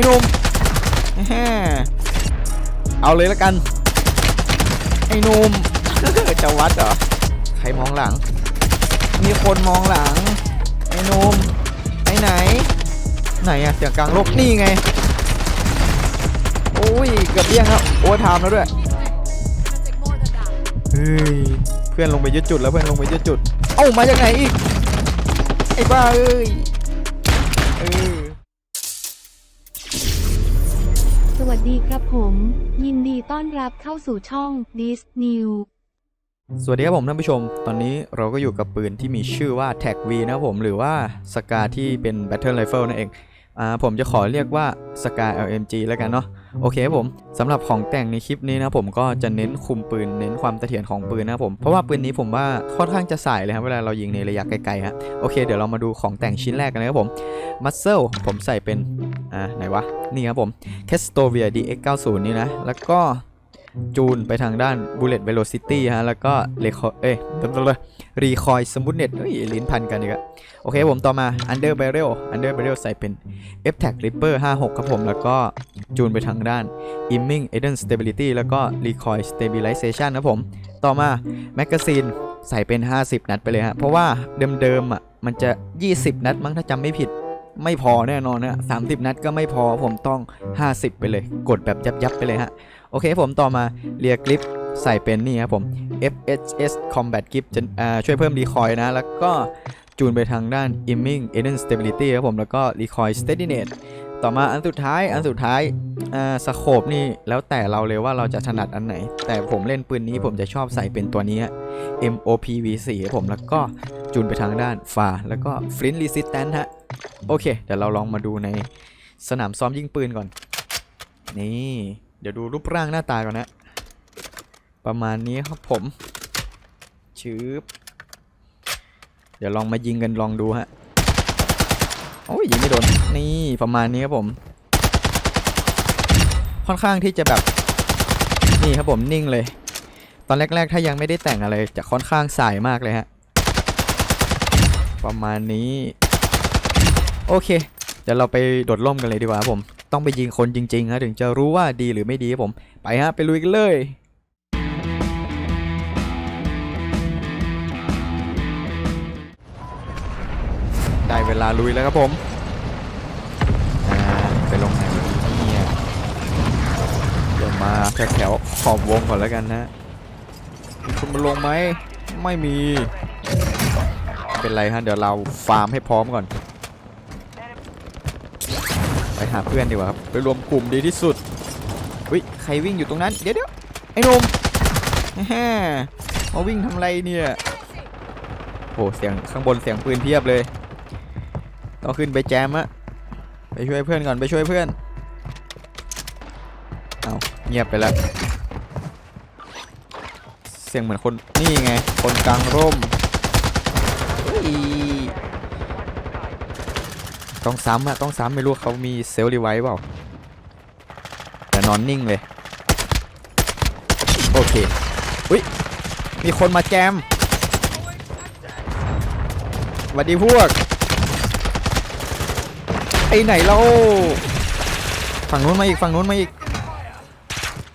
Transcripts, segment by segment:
อ้หนุ่มเอาเลยละกัน ไอ้หนุ่มจะวัดเหรอ ใครมองหลัง มีคนมองหลัง ไอ้หนุ่มไอ้ไหน ไหนอะเสียงกลางโลกนี่ไง โอ้ยเกือบเลี่ยงครับโอ้ทามแล้วด้วย เฮ้ย เพื่อนลงไปยึดจุดแล้วเพื่อนลงไปยึดจุด เอ้ามาจากไหนอีก ไอ้บ้าเอ้ยเออ ดีครับผม ยินดีต้อนรับเข้าสู่ช่อง This New สวัสดีครับผมท่านผู้ชม ตอนนี้เราก็อยู่กับปืนที่มีชื่อว่า Tag V นะครับผมหรือว่าสกาที่เป็น Battle Rifle นั่นเองอ่าผมจะขอเรียกว่าสกา LMG แล้วกันเนาะโอเคครับผมสำหรับของแต่งในคลิปนี้นะผมก็จะเน้นคุมปืนเน้นความเสถียรของปืนนะผมเพราะว่าปืนนี้ผมว่าค่อนข้างจะสายเลยครับเวลาเรายิงในระยะไกลๆฮะโอเคเดี๋ยวเรามาดูของแต่งชิ้นแรกกันเลยครับผม Muscle ผมใส่เป็น อ่าไหนวะ นี่ครับผม c a s t o v i a DX90 นี่นะ แล้วก็จูนไปทางด้าน Bullet Velocity ฮะ แล้วก็ Recoil เอ้ย Recoil Smoothness เอ้ยลิ้นพันกันอีกอะโอเคผมต่อมา Under Barrel Under Barrel ใส่เป็น f t a g Ripper 56 ครับผม แล้วก็จูนไปทางด้าน Aiming Eden Stability แล้วก็ Recoil Stabilization นะผม ต่อมา Magazine ใส่เป็น 50 นัดไปเลยฮะ เพราะว่าเดิมๆอะมันจะ 20 นัดมั้งถ้าจำไม่ผิด ไม่พอแน่นอนนะ30นัดก็ไม่พอผมต้อง 50 ไปเลย กดแบบยับๆไปเลยฮะ โอเคผมต่อมาเรียกลิปใส่เป็นนี่ครับผม FHS Combat Grip จะช่วยเพิ่ม Recoil นะ แล้วก็จูนไปทางด้าน Aiming Eden Stability ครับผม แล้วก็ Recoil Steadiness ต่อมาอันสุดท้ายอันสุดท้ายสโคปนี่แล้วแต่เราเลยว่าเราจะถนัดอันไหน แต่ผมเล่นปืนนี้ผมจะชอบใส่เป็นตัวนี้ MOP V4 ครับผมแล้วก็จูนไปทางด้านฝาแล้วก็ Flint Resistant ฮะ โอเค เดี๋ยวเราลองมาดูในสนามซ้อมยิงปืนก่อน นี่ เดี๋ยวดูรูปร่างหน้าตาก่อนนะ ประมาณนี้ครับผม ชืบเดี๋ยวลองมายิงกันลองดูฮะ โอ้ยยิงไม่โดน นี่ประมาณนี้ครับผม ค่อนข้างที่จะแบบ นี่ครับผมนิ่งเลย ตอนแรก ๆ ถ้ายังไม่ได้แต่งอะไรจะค่อนข้างสายมากเลยฮะ ประมาณนี้ โอเค เดี๋ยวเราไปโดดร่มกันเลยดีกว่าผม ต้องไปยิงคนจริงๆฮะถึงจะรู้ว่าดีหรือไม่ดีครับผม ไปฮะ ไปลุยกันเลยได้เวลาลุยแล้วครับผม อ่า ไปลงไหนดีเนี่ยเดี๋ยวมาแถวๆขอบวงก่อนแล้วกันนะมีคนมาลงไหม ไม่มี เป็นไรฮะ เดี๋ยวเราฟาร์มให้พร้อมก่อน ไปหาเพื่อนดีกว่าครับ ไปรวมกลุ่มดีที่สุดอุ้ยใครวิ่งอยู่ตรงนั้น เดี๋ยวเดี๋ยวไอ้นมแฮ่มาวิ่งทำไรเนี่ยโอ้เสียงข้างบนเสียงปืนเพียบเลยต้องขึ้นไปแจมอะไปช่วยเพื่อนก่อนไปช่วยเพื่อนเอาเงียบไปแล้วเสียงเหมือนคนนี่ไง คนกลางร่มเฮ้ย ต้องซ้ำอะต้องซ้ำไม่รู้เขามีเซลล์รีไวท์เปล่าแต่นอนนิ่งเลย โอเคอุ้ยมีคนมาแจมสวัสดีพวก ไอไหนเรา ฝั่งนู้นมาอีกฝั่งนู้นมาอีก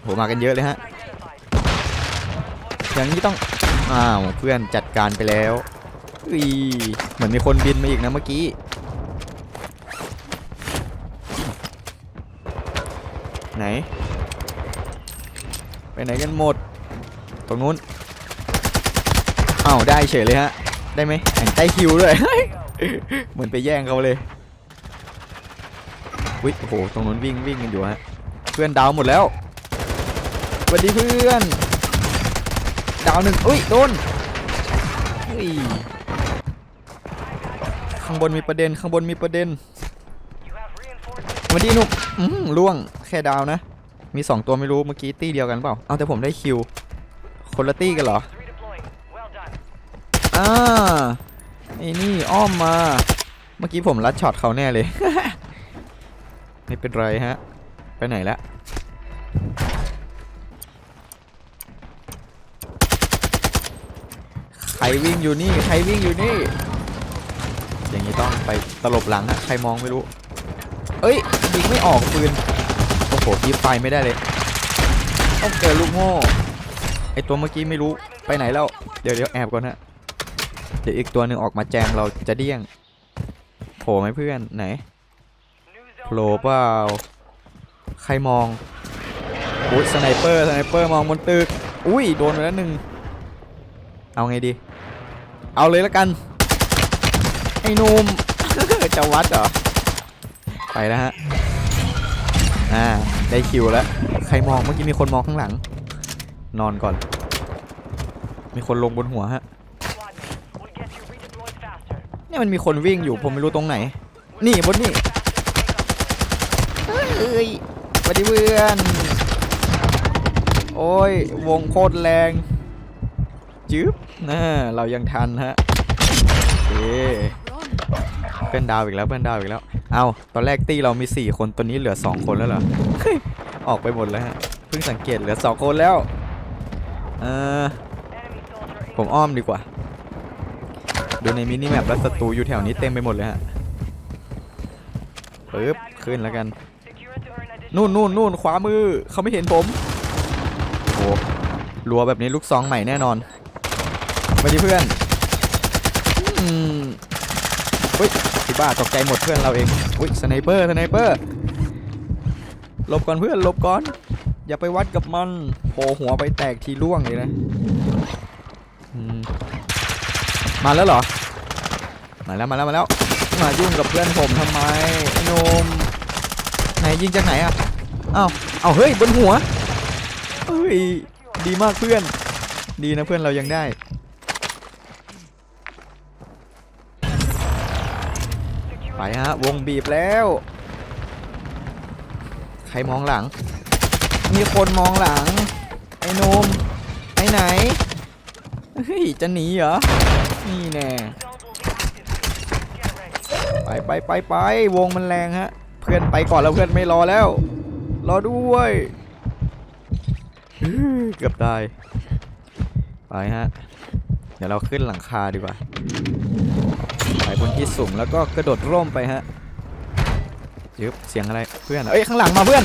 โหมากันเยอะเลยฮะ อย่างนี้ต้อง อ้าว เพื่อนจัดการไปแล้วอุ้ยเหมือนมีคนบินมาอีกนะเมื่อกี้ ไหน ไปไหนกันหมด ตรงนู้นอ้าวได้เฉยเลยฮะ ได้ไหมแอใต้คิวด้วย เหมือนไปแย่งเขาเลยวิโอ้โห ตรงนู้นวิ่งวิ่งกันอยู่ฮะ เพื่อนดาวหมดแล้วสวัสดีเพื่อน ดาวหนึ่งอุ้ยโดนอุ้ยข้างบนมีประเด็นข้างบนมีประเด็นสวัสดีหนุ่มอืมล่วง ค่ดาวนะ มีสองตัวไม่รู้เมื่อกี้ตี้เดียวกันเปล่า เอาแต่ผมได้คิว คนละตี้กันเหรอ อ่าไอ้นี่อ้อมมา เมื่อกี้ผมลัดช็อตเขาแน่เลย ไม่เป็นไรฮะ ไปไหนละใครวิ่งอยู่นี่ ใครวิ่งอยู่นี่ อย่างนี้ต้องไปตลบหลังฮะ ใครมองไม่รู้ เอ้ยยิงไม่ออกปืน โหกีบไฟไม่ได้เลยต้องเจอลูกโง่ไอตัวเมื่อกี้ไม่รู้ไปไหนแล้ว เดี๋ยวเดี๋ยวแอบก่อนฮะ เดี๋ยวอีกตัวหนึ่งออกมาแจงเราจะเดี้ยงโผล่ไหมเพื่อนไหนโผล่เปล่าใครมองอุ้ยสไนเปอร์สไนเปอร์มองบนตึกอุ้ยโดนไปแล้วหนึ่งเอาไงดี เอาเลยละกัน ไอ้หนุ่มจะวัดเหรอ ไปแล้วฮะ อ่า ได้คิวแล้ว ใครมองเมื่อกี้มีคนมองข้างหลัง นอนก่อน มีคนลงบนหัวฮะ เนี่ยมันมีคนวิ่งอยู่ผมไม่รู้ตรงไหน นี่บนนี่เฮ้ยสวัสดีเพื่อนโอ้ยวงโคตรแรงจึ๊บนะเรายังทันฮะโอเคเพื่อนดาวอีกแล้วเพื่อนดาวอีกแล้ว เอาตอนแรกตีเรามี 4 คนตอนนี้เหลือ 2 คนแล้วเหรอ ออกไปหมดแล้วฮะ เพิ่งสังเกตเหลือ 2 คนแล้ว เออ ผมอ้อมดีกว่า ดูในมินิแมปแล้วศัตรูอยู่แถวนี้เต็มไปหมดเลยฮะปึ๊บ ขึ้นแล้วกัน นู่นนู่นนู่นขวามือ เขาไม่เห็นผม โอ้รัวแบบนี้ลูกซองใหม่แน่นอนมาดิเพื่อน อืมเฮ้ย บ้าตกใจหมดเพื่อนเราเองอุ้ยสไนเปอร์สไนเปอร์หลบก่อนเพื่อนหลบก่อน อย่าไปวัดกับมันโผล่หัวไปแตกทีร่วงเลยนะมาแล้วเหรอ มาแล้วมาแล้วมาแล้วมายุ่งกับเพื่อนผมทำไมไอ้นมไหนยิงจากไหนอะอ้าวเอาเฮ้ยบนหัวเฮ้ยดีมากเพื่อน ดีนะเพื่อนเรายังได้ ไป ฮะ วงบีบแล้ว ใครมองหลัง มีคนมองหลัง ไอ้นมไอ้ไหน เฮ้ย จะหนีเหรอ นี่แน่ ไปไปไปไปวงมันแรงฮะ เพื่อนไปก่อนแล้วเพื่อนไม่รอแล้ว รอด้วยเกือบตาย ไปฮะ เดี๋ยวเราขึ้นหลังคาดีกว่า ไปบนที่สูงแล้วก็กระโดดร่มไปฮะยึบเสียงอะไรเพื่อนเอ้ยข้างหลังมาเพื่อน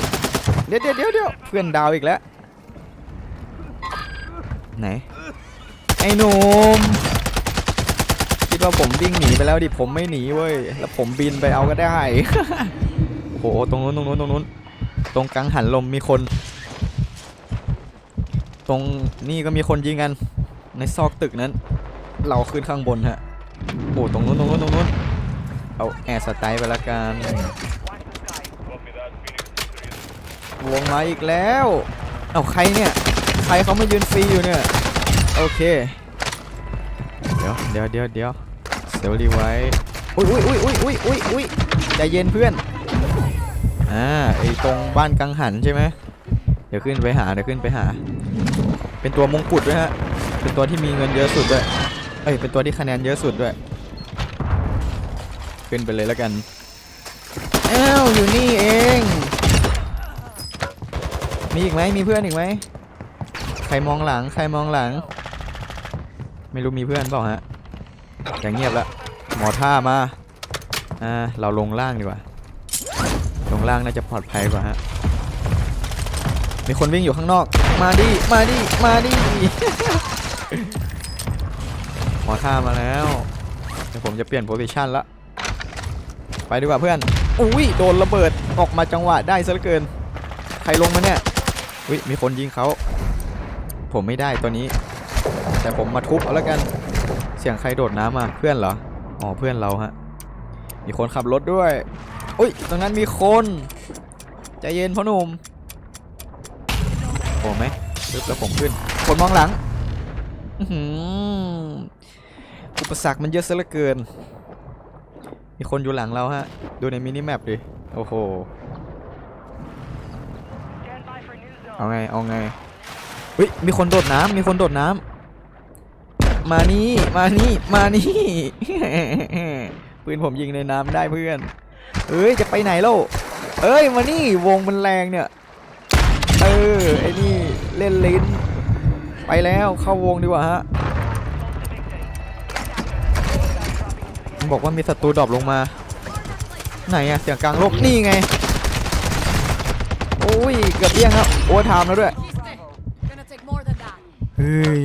เดี๋ยวเดี๋ยวเดี๋ยวเพื่อนดาวอีกแล้วไหนไอ้หนุ่มคิดว่าผมวิ่งหนีไปแล้วดิผมไม่หนีเว้ยแล้วผมบินไปเอาก็ได้โอ้โหตรงนู้นตรงนู้นตรงนู้นตรงกลางหันลมมีคน ตรงนี่ก็มีคนยิงกันในซอกตึกนั้น เราขึ้นข้างบนฮะ อ้ตรงนู้นตรงนู้นตรงนู้นเอาแอร์สไตล์ไปละกันวงมาอีกแล้ว เอาใครเนี่ย ใครเขามายืนฟรีอยู่เนี่ย โอเค เดี๋ยวเดี๋ยวเดี๋ยวเดี๋ยวเซลรีไว้อุ้ยอุ้ยอุ้ยอุ้ยอุ้ยอุ้ยอุ้ยใจเย็นเพื่อน อ่าไอตรงบ้านกังหันใช่ไหมเดี๋ยวขึ้นไปหาเดี๋ยวขึ้นไปหา เป็นตัวมงกุฎด้วยฮะ เป็นตัวที่มีเงินเยอะสุดด้วย เอ้ย เป็นตัวที่คะแนนเยอะสุดด้วย ขึ้นไปเลยแล้วกันอ้าวอยู่นี่เอง มีอีกไหมมีเพื่อนอีกไหมใครมองหลัง ใครมองหลัง ไม่รู้มีเพื่อนเปล่าฮะอย่างเงียบละหมอท่ามาอ่าเราลงล่างดีกว่า ลงล่างน่าจะปลอดภัยกว่าฮะมีคนวิ่งอยู่ข้างนอก มาดิ มาดิ มาดิ หมอท่ามาแล้ว เดี๋ยวผมจะเปลี่ยนโพสิชันละ ไปดีกว่าเพื่อน อุ้ยโดนระเบิดออกมาจังหวะได้ซะเหลือเกิน ใครลงมาเนี่ย อุ้ยมีคนยิงเขา ผมไม่ได้ตัวนี้ แต่ผมมาทุบเอาแล้วกัน เสียงใครโดดน้ำมาเพื่อนเหรอ อ๋อเพื่อนเราฮะ มีคนขับรถด้วย อุ้ยตรงนั้นมีคน ใจเย็นพ่อหนุ่มโอ้ไหมปึ๊บแล้วผมขึ้น คนมองหลังอืมอุปสรรคมันเยอะซะเหลือเกิน มีคนอยู่หลังเราฮะ ดูในมินิแมปดิ โอ้โห เอาไง เอาไงเฮ้ย มีคนโดดน้ำมีคนโดดน้ำมานี่ มานี่ มานี่ ปืนผมยิงในน้ำได้เพื่อน เอ้ย จะไปไหนแล้วเอ้ย มานี่ วงมันแรงเนี่ย เออ ไอ้นี่ เล่นลิ้น ไปแล้ว เข้าวงดีกว่าฮะ มันบอกว่ามีศัตรูดรอปลงมา ไหนอะเสียงกลางโลกนี่ไง โอ้ยเกือบเลี่ยงครับโอเวอร์ไทม์แล้วด้วย เฮ้ย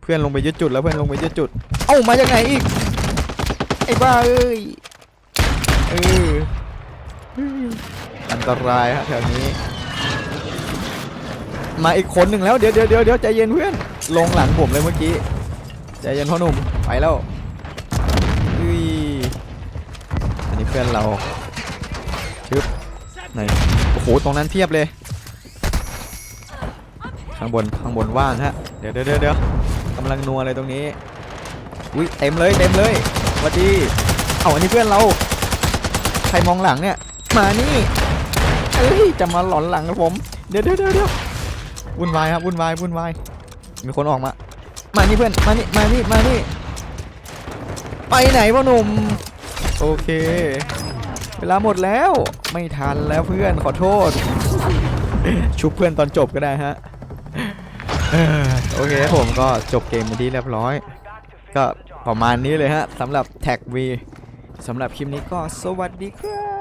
เพื่อนลงไปยึดจุดแล้วเพื่อนลงไปยึดจุด เอ้ามาจากไหนอีก ไอ้บ้าเอ้ย เอออันตรายฮะแถวนี้ มาอีกคนหนึ่งแล้วเดี๋ยวเดี๋ยวเดี๋ยวใจเย็นเพื่อน ลงหลังผมเลยเมื่อกี้ ใจเย็นพ่อหนุ่มไปแล้วเฮ้ยอันนี้เพื่อนเราชึบไหนโอ้โหตรงนั้นเพียบเลย ข้างบนข้างบนว่างฮะเดี๋ยวเดี๋ยวเดี๋ยวเดี๋ยวกำลังนัวเลยตรงนี้อุ้ยเต็มเลยเต็มเลยสวัสดีเอาอันนี้เพื่อนเรา ใครมองหลังเนี่ยมานี่เอ้ยจะมาหลอนหลังกับผมเดี๋ยวเดี๋ยวเดี๋ยวเดี๋ยววุ่นวายครับวุ่นวายวุ่นวายมีคนออกมา มานี่เพื่อนมานี่มานี่มานี่ไปไหนพ่อหนุ่ม โอเค เวลาหมดแล้วไม่ทันแล้วเพื่อนขอโทษ ชุบเพื่อนตอนจบก็ได้ฮะโอเคผมก็จบเกมไปที่เรียบร้อย ก็ประมาณนี้เลยฮะสำหรับแท็กวีสำหรับคลิปนี้ก็สวัสดีครับ